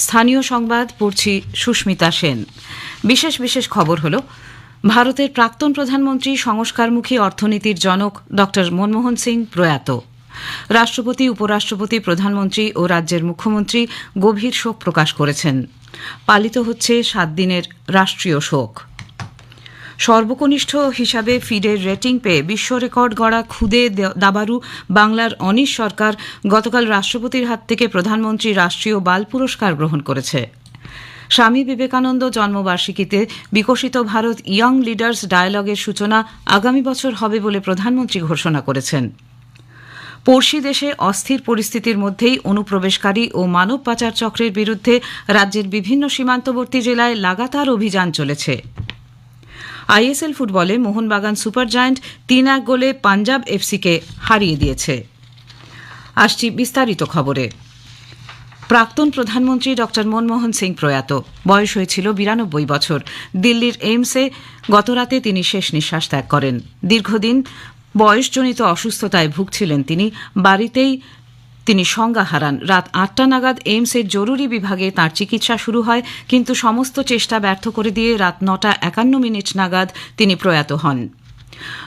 স্থানীয় সংবাদ, পড়ছি সুস্মিতা সেন। বিশেষ বিশেষ খবর হল, ভারতের প্রাক্তন প্রধানমন্ত্রী, সংস্কারমুখী অর্থনীতির জনক ড মনমোহন সিং প্রয়াত। রাষ্ট্রপতি, উপরাষ্ট্রপতি, প্রধানমন্ত্রী ও রাজ্যের মুখ্যমন্ত্রী গভীর শোক প্রকাশ করেছেন। পালিত হচ্ছে সাত দিনের রাষ্ট্রীয় শোক। সর্বকনিষ্ঠ হিসাবে ফিডের রেটিং পেয়ে বিশ্ব রেকর্ড গড়া খুদে দাবারু বাংলার অনিশ সরকার গতকাল রাষ্ট্রপতির হাত থেকে প্রধানমন্ত্রী রাষ্ট্রীয় বাল পুরস্কার গ্রহণ করেছে। স্বামী বিবেকানন্দ জন্মবার্ষিকীতে বিকশিত ভারত ইয়ং লিডার্স ডায়ালগের সূচনা আগামী বছর হবে বলে প্রধানমন্ত্রী ঘোষণা করেছেন। পড়শি দেশে অস্থির পরিস্থিতির মধ্যেই অনুপ্রবেশকারী ও মানব পাচার চক্রের বিরুদ্ধে রাজ্যের বিভিন্ন সীমান্তবর্তী জেলায় লাগাতার অভিযান চলেছে। আইএসএল ফুটবলে মোহনবাগান সুপার জায়ান্ট তিন এক গোলে পাঞ্জাব এফসিকে হারিয়ে দিয়েছে। আসছি বিস্তারিত খবরে। প্রাক্তন প্রধানমন্ত্রী ড. মনমোহন সিং প্রয়াত। বয়স হয়েছিল বিরানব্বই বছর। দিল্লির এইমসে গতরাতে তিনি শেষ নিঃশ্বাস ত্যাগ করেন। দীর্ঘদিন বয়সজনিত অসুস্থতায় ভুগছিলেন তিনি। বাড়িতেই তিনি সংজ্ঞা হারান। রাত আটটা নাগাদ এইমসের জরুরি বিভাগে তার চিকিৎসা শুরু হয়, কিন্তু সমস্ত চেষ্টা ব্যর্থ করে দিয়ে রাত নটা একান্ন মিনিট নাগাদ তিনি প্রয়াত হন।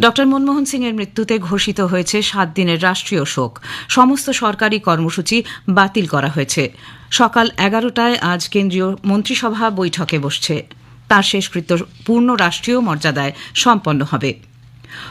ড মনমোহন সিংয়ের মৃত্যুতে ঘোষিত হয়েছে সাত দিনের রাষ্ট্রীয় শোক। সমস্ত সরকারি কর্মসূচি বাতিল করা হয়েছে। সকাল এগারোটায় আজ কেন্দ্রীয় মন্ত্রিসভা বৈঠকে বসছে। তার শেষকৃত্য পূর্ণ রাষ্ট্রীয় মর্যাদায় সম্পন্ন হবে।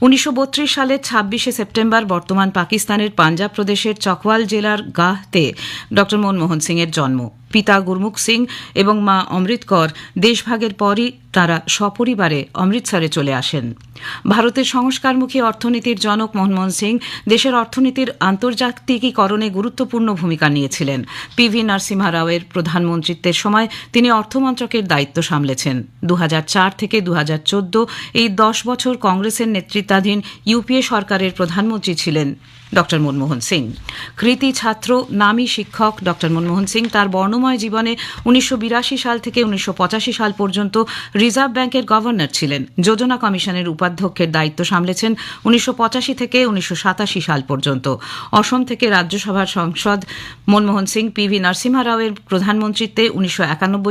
উনিশশো বত্রিশ সালের ছাব্বিশে সেপ্টেম্বর বর্তমান পাকিস্তানের পাঞ্জাব প্রদেশের চকওয়াল জেলার গাহতে ড মনমোহন সিংয়ের জন্ম। পিতা গুরমুখ সিং এবং মা অমৃত কর, দেশভাগের পরই তারা সপরিবারে অমৃতসরে চলে আসেন। ভারতের সংস্কারমুখী অর্থনীতির জনক মনমোহন সিং দেশের অর্থনীতির আন্তর্জাতিকীকরণে গুরুত্বপূর্ণ ভূমিকা নিয়েছিলেন। পিভি নরসিমহা রাওয়ের প্রধানমন্ত্রিত্বের সময় তিনি অর্থমন্ত্রকের দায়িত্ব সামলেছেন। দু হাজার চার থেকে দু হাজার চোদ্দ এই দশ বছর কংগ্রেসের নেতৃত্বাধীন ইউপিএ সরকারের প্রধানমন্ত্রী ছিলেন। ড মনমোহন সিং। কৃতি ছাত্র, নামী শিক্ষক ডক্টর মনমোহন সিং তার বর্ণময় জীবনে উনিশশো বিরাশি সাল থেকে উনিশশো পঁচাশি সাল পর্যন্ত রিজার্ভ ব্যাংকের গভর্নর ছিলেন। যোজনা কমিশনের উপাধ্যক্ষের দায়িত্ব সামলেছেন উনিশশো পঁচাশি থেকে উনিশশো সাতাশি সাল পর্যন্ত। অসম থেকে রাজ্যসভার সংসদ মনমোহন সিং পিভি নরসিমহা রাওয়ের প্রধানমন্ত্রীত্বে উনিশশো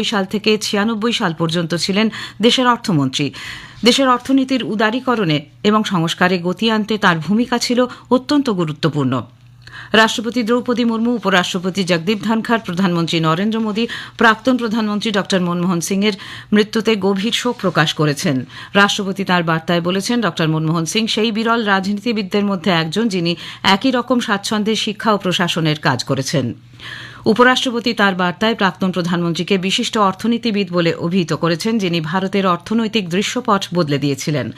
সাল থেকে ছিয়ানব্বই সাল পর্যন্ত ছিলেন দেশের অর্থমন্ত্রী। দেশের অর্থনীতির উদারীকরণে এবং সংস্কারে গতি আনতে তার ভূমিকা ছিল অত্যন্ত গুরুত্বপূর্ণ। রাষ্ট্রপতি দ্রৌপদী মুর্মু, উপরাষ্ট্রপতি জগদীপ ধনখড়, প্রধানমন্ত্রী নরেন্দ্র মোদী, প্রাক্তন প্রধানমন্ত্রী ড মনমোহন সিংয়ের মৃত্যুতে গভীর শোক প্রকাশ করেছেন। রাষ্ট্রপতি তার বার্তায় বলেছেন ড মনমোহন সিং সেই বিরল রাজনীতিবিদদের মধ্যে একজন যিনি একই রকম স্বাচ্ছন্দ্যের শিক্ষা ও প্রশাসনের কাজ করেছেন। উপরাষ্ট্রপতি তার বার্তায় প্রাক্তন প্রধানমন্ত্রীকে বিশিষ্ট অর্থনীতিবিদ বলে অভিহিত করেছেন, যিনি ভারতের অর্থনৈতিক দৃশ্যপট বদলে দিয়েছিলেন।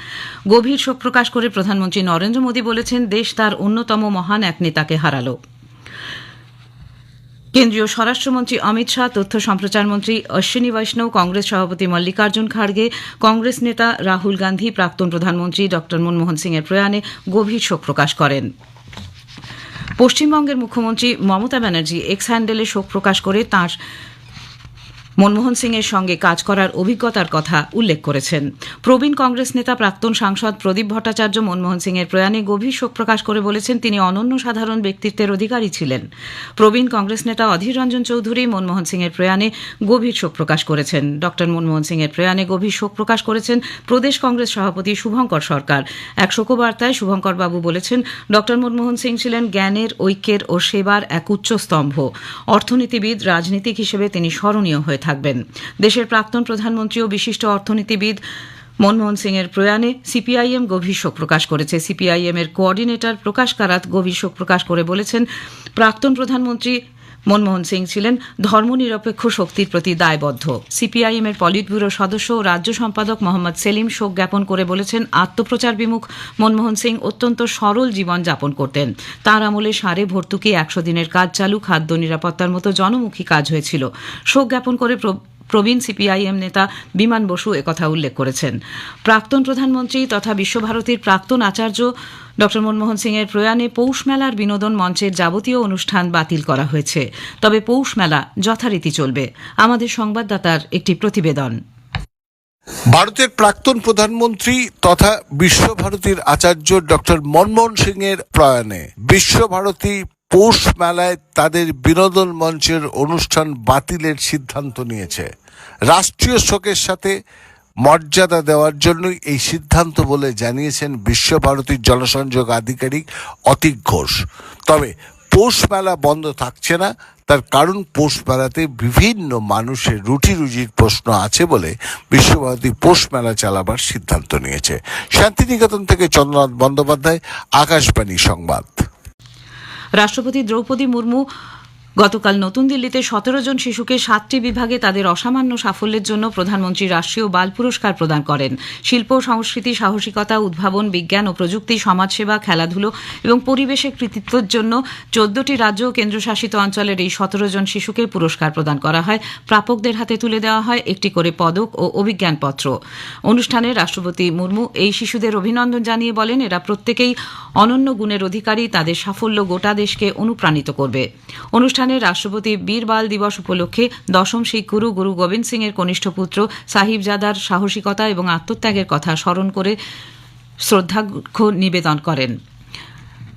গভীর শোক প্রকাশ করে প্রধানমন্ত্রী নরেন্দ্র মোদী বলেছেন, দেশ তার অন্যতম মহান এক নেতাকে হারালো। কেন্দ্রীয় স্বরাষ্ট্রমন্ত্রী অমিত শাহ, তথ্য সম্প্রচার মন্ত্রী অশ্বিনী বৈষ্ণব, কংগ্রেস সভাপতি মল্লিকার্জুন খাড়গে কংগ্রেস নেতা রাহুল গান্ধী, প্রাক্তন প্রধানমন্ত্রী ড মনমোহন সিংয়ের প্রয়াণে গভীর শোক প্রকাশ করেন। পশ্চিমবঙ্গের মুখ্যমন্ত্রী মমতা ব্যানার্জি এক্স হ্যান্ডেলে শোক প্রকাশ করে তাঁর মনমোহন সিং এর সঙ্গে কাজ করার অভিজ্ঞতার কথা উল্লেখ করেছেন। প্রবীণ কংগ্রেস নেতা প্রাক্তন সাংসদ প্রদীপ ভট্টাচার্য মনমোহন সিং এর প্রয়াণে গভীর শোক প্রকাশ করে বলেছেন, তিনি অনন্য সাধারণ ব্যক্তিত্বের অধিকারী ছিলেন। প্রবীণ কংগ্রেস নেতা অধীর রঞ্জন চৌধুরী মনমোহন সিং এর প্রয়াণে গভীর শোক প্রকাশ করেছেন। ড মনমোহন সিং এর প্রয়াণে গভীর শোক প্রকাশ করেছেন প্রদেশ কংগ্রেস সভাপতি শুভঙ্কর সরকার। এক শোকবার্তায় শুভঙ্কর বাবু বলেছেন ড মনমোহন সিং ছিলেন জ্ঞানের, ঐক্যের ও সেবার এক উচ্চ স্তম্ভ। অর্থনীতিবিদ, রাজনীতিক হিসেবে তিনি স্মরণীয় হয়ে থাকবেন। দেশের প্রাক্তন প্রধানমন্ত্রী ও বিশিষ্ট অর্থনীতিবিদ মনমোহন সিং এর প্রয়াণে সিপিআইএম গভীর শোক প্রকাশ করেছে। সিপিআইএম এর কোঅর্ডিনেটর প্রকাশ কারাত গভীর শোক প্রকাশ করে বলেছেন, প্রাক্তন প্রধানমন্ত্রী মনমোহন সিং ছিলেন ধর্মনিরপেক্ষ শক্তির প্রতি দায়বদ্ধ। সিপিআইএম এর পলিট ব্যুরো সদস্য ও রাজ্য সম্পাদক মোহাম্মদ সেলিম শোক জ্ঞাপন করে বলেছেন, আত্মপ্রচার বিমুখ, মনমোহন সিং অত্যন্ত সরল জীবন যাপন করতেন। তার আমলে সারে ভর্তুকি একশো দিনের কাজ চালু, খাদ্য নিরাপত্তার মতো জনমুখী কাজ হয়েছিল। শোক জ্ঞাপন করে প্রবীণ সিপিআইএম নেতা বিমান বসু একথা উল্লেখ করেছেন। প্রাক্তন প্রধানমন্ত্রী তথা বিশ্বভারতীর প্রাক্তন আচার্য ড. মনমোহন সিং এর প্রয়াণে পৌষ মেলার বিনোদন মঞ্চের যাবতীয় অনুষ্ঠান বাতিল করা হয়েছে। তবে পৌষ মেলা যথারীতি চলবে। আমাদের সংবাদদাতার একটি প্রতিবেদন। ভারতের প্রাক্তন প্রধানমন্ত্রী তথা বিশ্বভারতীর আচার্য ডক্টর মনমোহন সিং এর প্রয়াণে বিশ্বভারতী পৌষ মেলায় তাদের বিনোদন মঞ্চের অনুষ্ঠান বাতিলের সিদ্ধান্ত নিয়েছে। রাষ্ট্রীয় শোকের সাথে মর্যাদা দেওয়ার জন্যই এই সিদ্ধান্ত বলে জানিয়েছেন বিশ্বভারতীর জনসংযোগ আধিকারিক অতীক ঘোষ। তবে পৌষ মেলা বন্ধ থাকছে না, তার কারণ পৌষ মেলাতে বিভিন্ন মানুষের রুটি রুজির প্রশ্ন আছে বলে বিশ্বভারতী পৌষ মেলা চালাবার সিদ্ধান্ত নিয়েছে। শান্তিনিকেতন থেকে চন্দ্রনাথ বন্দ্যোপাধ্যায়, আকাশবাণী সংবাদ। রাষ্ট্রপতি দ্রৌপদী মুর্মু গতকাল নতুন দিল্লিতে সতেরো জন শিশুকে সাতটি বিভাগে তাদের অসামান্য সাফল্যের জন্য প্রধানমন্ত্রী রাষ্ট্রীয় বাল পুরস্কার প্রদান করেন। শিল্প, সংস্কৃতি, সাহসিকতা, উদ্ভাবন, বিজ্ঞান ও প্রযুক্তি, সমাজসেবা, খেলাধুলো এবং পরিবেশের কৃতিত্বের জন্য চোদ্দটি রাজ্য ও কেন্দ্রশাসিত অঞ্চলের এই সতেরো জন শিশুকে পুরস্কার প্রদান করা হয়। প্রাপকদের হাতে তুলে দেওয়া হয় একটি করে পদক ও অভিজ্ঞানপত্র। অনুষ্ঠানে রাষ্ট্রপতি মুর্মু এই শিশুদের অভিনন্দন জানিয়ে বলেন, এরা প্রত্যেকেই অনন্য গুণের অধিকারী। তাদের সাফল্য গোটা দেশকে অনুপ্রাণিত করবে। অনুষ্ঠানে রাষ্ট্রপতি বীর বাল দিবস উপলক্ষে দশম শিখ গুরু গুরু গোবিন্দ সিং এর কনিষ্ঠ পুত্র সাহিবজাদার সাহসিকতা এবং আত্মত্যাগের কথা স্মরণ করে শ্রদ্ধাক্ষ নিবেদন করেন।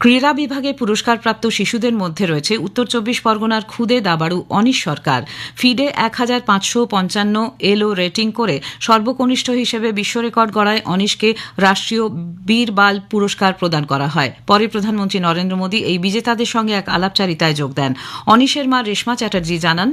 ক্রীড়া বিভাগে পুরস্কারপ্রাপ্ত শিশুদের মধ্যে রয়েছে উত্তর চব্বিশ পরগনার খুদে, দাবাড়ু, অনিশ সরকার। ফিডে এক হাজার পাঁচশো পঞ্চান্ন এলও রেটিং করে সর্বকনিষ্ঠ হিসেবে বিশ্ব রেকর্ড গড়ায় অনিশকে রাষ্ট্রীয় বীর বাল পুরস্কার প্রদান করা হয়। পরে প্রধানমন্ত্রী নরেন্দ্র মোদী এই বিজেতাদের সঙ্গে এক আলাপচারিতায় যোগ দেন। অনিশের মা রেশমা চ্যাটার্জি জানান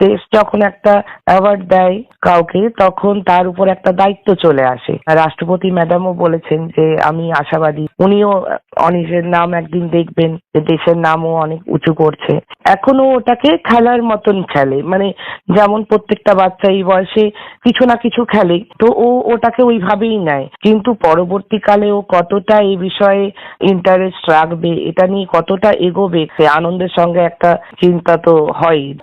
দেশ যখন একটা অ্যাওয়ার্ড দেয় কাউকে, তখন তার উপর একটা দায়িত্ব চলে আসে। রাষ্ট্রপতি ম্যাডামও বলেছেন যে, আমি আশাবাদী। উনিও অনিশের নাম একদিন দেখবেন যে, দেশের নামও অনেক উঁচু করছে। এখনও ওটাকে খেলার মতন খেলে। মানে যেমন প্রত্যেকটা বাচ্চা এই বয়সে কিছু না কিছু খেলে, তো ও ওটাকে ওইভাবেই নেয়। কিন্তু পরবর্তীকালে ও কতটা এই বিষয়ে ইন্টারেস্ট রাখবে, এটা নিয়ে কতটা এগোবে, সে আনন্দের সঙ্গে একটা চিন্তা তো হয়ই।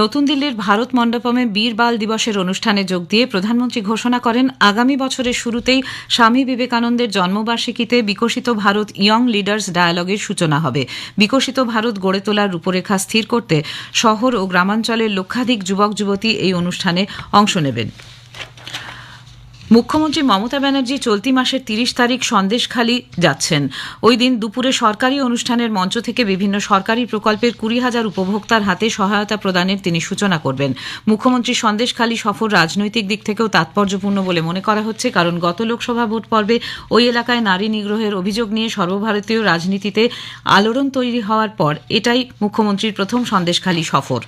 নতুন দিল্লির ভারত মণ্ডপমে বীর বাল দিবসের অনুষ্ঠানে যোগ দিয়ে প্রধানমন্ত্রী ঘোষণা করেন, আগামী বছরের শুরুতেই স্বামী বিবেকানন্দের জন্মবার্ষিকীতে বিকশিত ভারত ইয়ং লিডার্স ডায়ালগের সূচনা হবে। বিকশিত ভারত গড়ে তোলার রূপরেখা স্থির করতে শহর ও গ্রামাঞ্চলের লক্ষাধিক যুবক যুবতী এই অনুষ্ঠানে অংশ নেবেন। মুখ্যমন্ত্রী মমতা ব্যানার্জি চলতি মাসের তিরিশ তারিখ সন্দেশখালী যাচ্ছেন। ওই দিন দুপুরে সরকারি অনুষ্ঠানের মঞ্চ থেকে বিভিন্ন সরকারি প্রকল্পের কুড়ি হাজার উপভোক্তার হাতে সহায়তা প্রদানের তিনি সূচনা করবেন। মুখ্যমন্ত্রী সন্দেশখালী সফর রাজনৈতিক দিক থেকেও তাৎপর্যপূর্ণ বলে মনে করা হচ্ছে, কারণ গত লোকসভা ভোট পর্বে ওই এলাকায় নারী নিগ্রহের অভিযোগ নিয়ে সর্বভারতীয় রাজনীতিতে আলোড়ন তৈরি হওয়ার পর এটাই মুখ্যমন্ত্রীর প্রথম সন্দেশখালী সফর।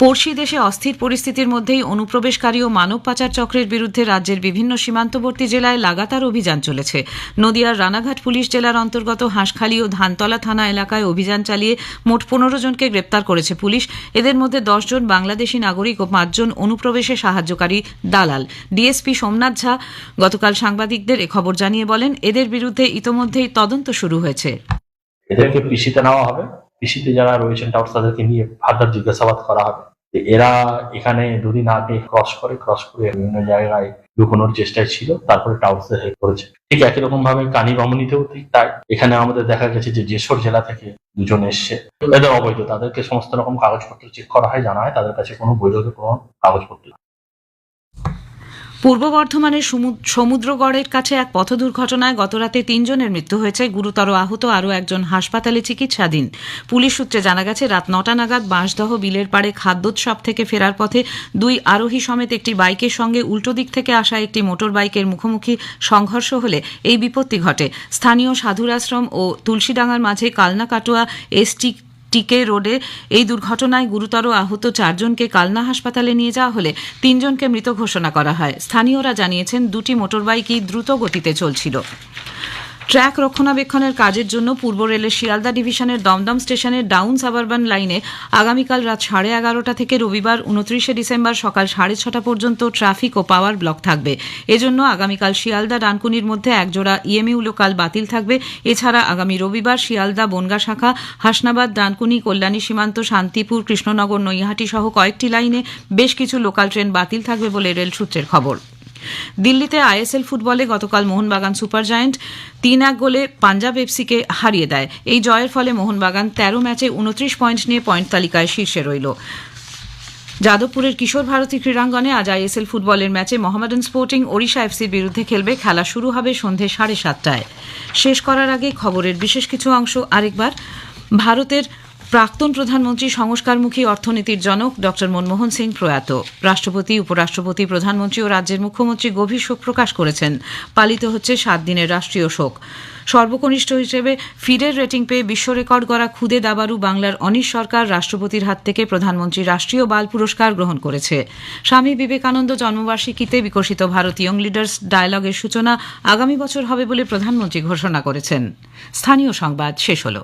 পড়শি দেশে অস্থির পরিস্থিতির মধ্যেই অনুপ্রবেশকারী ও মানব পাচার চক্রের বিরুদ্ধে রাজ্যের বিভিন্ন সীমান্তবর্তী জেলায় লাগাতার অভিযান চলেছে। নদিয়ার রানাঘাট পুলিশ জেলার অন্তর্গত হাঁসখালী ও ধানতলা থানা এলাকায় অভিযান চালিয়ে মোট পনেরো জনকে গ্রেপ্তার করেছে পুলিশ। এদের মধ্যে দশজন বাংলাদেশি নাগরিক ও পাঁচজন অনুপ্রবেশে সাহায্যকারী দালাল। ডিএসপি সোমনাথ ঝা গতকাল সাংবাদিকদের খবর জানিয়ে বলেন, এদের বিরুদ্ধে ইতোমধ্যেই তদন্ত শুরু হয়েছে। এদেরকে পিসিতে নেওয়া হবে। পিসিতে যারা রয়েছেন টাউট তাদেরকে নিয়ে ফার্দার জিজ্ঞাসাবাদ করা হবে। এরা এখানে দুদিন আগে ক্রস করে ক্রস করে বিভিন্ন জায়গায় লুকোনোর চেষ্টায় ছিল, তারপরে টাউটসে হেল্প করেছে। ঠিক একই রকম ভাবে কানি বামনিতেও ঠিক তাই। এখানে আমাদের দেখা গেছে যে যেসব জেলা থেকে দুজন এসছে, এদের অবৈধ। তাদেরকে সমস্ত রকম কাগজপত্র চেক করা হয়, জানা হয়, তাদের কাছে কোনো বৈধ কোনো কাগজপত্র। পূর্ব বর্ধমানের সমু- সমুদ্রগড়ের কাছে এক পথ দুর্ঘটনায় গতরাতে তিনজনের মৃত্যু হয়েছে। গুরুতর আহত আরও একজন হাসপাতালে চিকিৎসাধীন। পুলিশ সূত্রে জানা গেছে, রাত নটা নাগাদ বাঁশদহ বিলের পাড়ে খাদ্যোৎসব থেকে ফেরার পথে দুই আরোহী সমেত একটি বাইকের সঙ্গে উল্টো দিক থেকে আসা একটি মোটর বাইকের মুখোমুখি সংঘর্ষ হলে এই বিপত্তি ঘটে। স্থানীয় সাধুরাশ্রম ও তুলসীডাঙ্গার মাঝে কালনা কাটোয়া এসটি টিকে রোডে এই দুর্ঘটনায় গুরুতর আহত চারজনকে কালনা হাসপাতালে নিয়ে যাওয়া হলে তিনজনকে মৃত ঘোষণা করা হয়। স্থানীয়রা জানিয়েছেন, দুটি মোটরবাইকই দ্রুত গতিতে চলছিল। ট্র্যাক রক্ষণাবেক্ষণের কাজের জন্য পূর্ব রেলের শিয়ালদা ডিভিশনের দমদম স্টেশনের ডাউন সাবারবান লাইনে আগামীকাল রাত সাড়ে এগারোটা থেকে রবিবার উনত্রিশে ডিসেম্বর সকাল সাড়ে ছটা পর্যন্ত ট্রাফিক ও পাওয়ার ব্লক থাকবে। এজন্য আগামীকাল শিয়ালদা ডানকুনির মধ্যে একজোড়া ইএমইউ লোকাল বাতিল থাকবে। এছাড়া আগামী রবিবার শিয়ালদা বনগা শাখা, হাসনাবাদ, ডানকুনি, কল্যাণী সীমান্ত, শান্তিপুর, কৃষ্ণনগর, নৈহাটি সহ কয়েকটি লাইনে বেশ কিছু লোকাল ট্রেন বাতিল থাকবে বলে রেল সূত্রের খবর। দিল্লিতে আইএসএল ফুটবলে গতকাল মোহনবাগান সুপার জায়ান্ট তিন এক গোলে পাঞ্জাব এফসিকে হারিয়ে দেয়। এই জয়ের ফলে মোহনবাগান তেরো ম্যাচে উনত্রিশ পয়েন্ট নিয়ে পয়েন্ট তালিকায় শীর্ষে রইল। যাদবপুরের কিশোর ভারতী ক্রীড়াঙ্গনে আজ আইএসএল ফুটবলের ম্যাচে মোহামেডান স্পোর্টিং ওড়িশা এফসির বিরুদ্ধে খেলবে। খেলা শুরু হবে সন্ধে সাড়ে সাতটায়। শেষ করার আগে খবরের বিশেষ কিছু অংশ আরেকবার। ভারতের প্রাক্তন প্রধানমন্ত্রী সংস্কারমুখী অর্থনীতির জনক ড মনমোহন সিং প্রয়াত। রাষ্ট্রপতি, উপরাষ্ট্রপতি, প্রধানমন্ত্রী ও রাজ্যের মুখ্যমন্ত্রী গভীর শোক প্রকাশ করেছেন। পালিত হচ্ছে সাত দিনের রাষ্ট্রীয় শোক। সর্বকনিষ্ঠ হিসেবে ফিডের রেটিং পেয়ে বিশ্ব রেকর্ড করা খুদে দাবারু বাংলার অনিশ সরকার রাষ্ট্রপতির হাত থেকে প্রধানমন্ত্রী রাষ্ট্রীয় বাল পুরস্কার গ্রহণ করেছে। স্বামী বিবেকানন্দ জন্মবার্ষিকীতে বিকশিত ভারত ইয়ং লিডার্স ডায়ালগের সূচনা আগামী বছর হবে বলে প্রধানমন্ত্রী ঘোষণা করেছেন। স্থানীয় সংবাদ শেষ হলো।